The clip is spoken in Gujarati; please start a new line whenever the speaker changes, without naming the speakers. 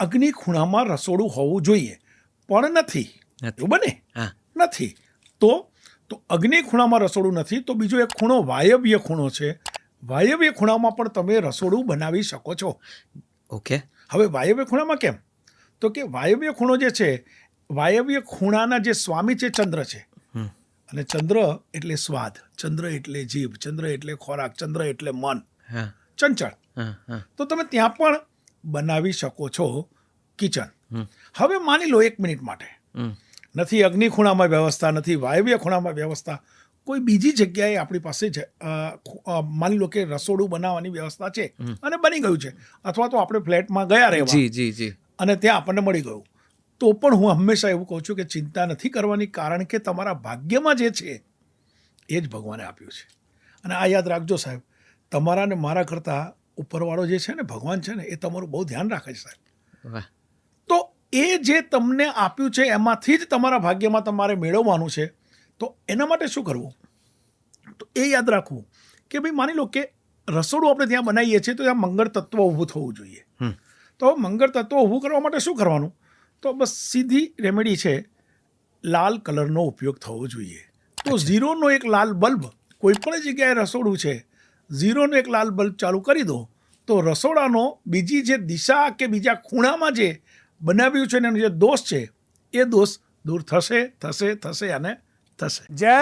અગ્નિ ખૂણામાં રસોડું હોવું જોઈએ. પણ નથી. એવું બને
હા.
નથી. તો તો અગ્નિ ખૂણામાં રસોડું નથી તો બીજો એક ખૂણો વાયવ્ય ખૂણો છે. વાયવ્ય ખૂણામાં પણ તમે રસોડું બનાવી શકો છો.
ઓકે.
હવે વાયવ્ય ખૂણામાં કેમ? તો કે વાયવ્ય ખૂણો જે છે વાયવ્ય ખૂણાના જે સ્વામી છે ચંદ્ર છે. અને ચંદ્ર એટલે સ્વાદ ચંદ્ર એટલે જીભ ચંદ્ર એટલે ખોરાક ચંદ્ર એટલે મન.
હા.
ચંચળ. તો તમે ત્યાં પણ બનાવી શકો છો કિચન. હવે માની લો એક મિનિટ માટે. નથી અગ્નિ ખૂણામાં વ્યવસ્થા નથી વાયવ્ય ખૂણામાં વ્યવસ્થા. કોઈ બીજી જગ્યાએ આપણી પાસે માની લો કે રસોડું બનાવવાની વ્યવસ્થા છે અને બની ગયું છે. અથવા તો આપણે ફ્લેટમાં ગયા રહેવા.
જી જી જી.
અને ત્યાં આપણને મળી ગયું. તો પણ હું હંમેશા એવું કહું છું કે ચિંતા નથી કરવાની કારણ કે તમારા ભાગ્યમાં જે છે એ જ ભગવાને આપ્યું છે. અને આ યાદ રાખજો સાહેબ તમારા ને મારા કરતાં ઉપરવાળો જે છે ને ભગવાન છે ને એ તમારું બહુ ધ્યાન રાખે છે સાહેબ. તો એ જે તમને આપ્યું છે એમાંથી જ તમારા ભાગ્યમાં તમારે મેળવવાનું છે તો એના માટે શું કરવું? તો એ યાદ રાખવું કે ભાઈ માની લો કે રસોડું આપણે ત્યાં બનાવીએ છીએ તો ત્યાં મંગળ તત્વ ઊભું થવું જોઈએ. તો મંગળ તત્વ ઊભું કરવા માટે શું કરવાનું? તો બસ સીધી રેમેડી છે લાલ કલરનો ઉપયોગ થવો જોઈએ. તો ઝીરોનો એક લાલ બલ્બ કોઈ પણ જગ્યાએ રસોડું છે ઝીરોનો એક લાલ બલ્બ ચાલુ કરી દો તો રસોડાનો બીજી જે દિશા કે બીજા ખૂણામાં જે બનાવ્યું છે ને એનો જે દોષ છે એ દોષ દૂર થશે થશે થશે અને થશે.
જય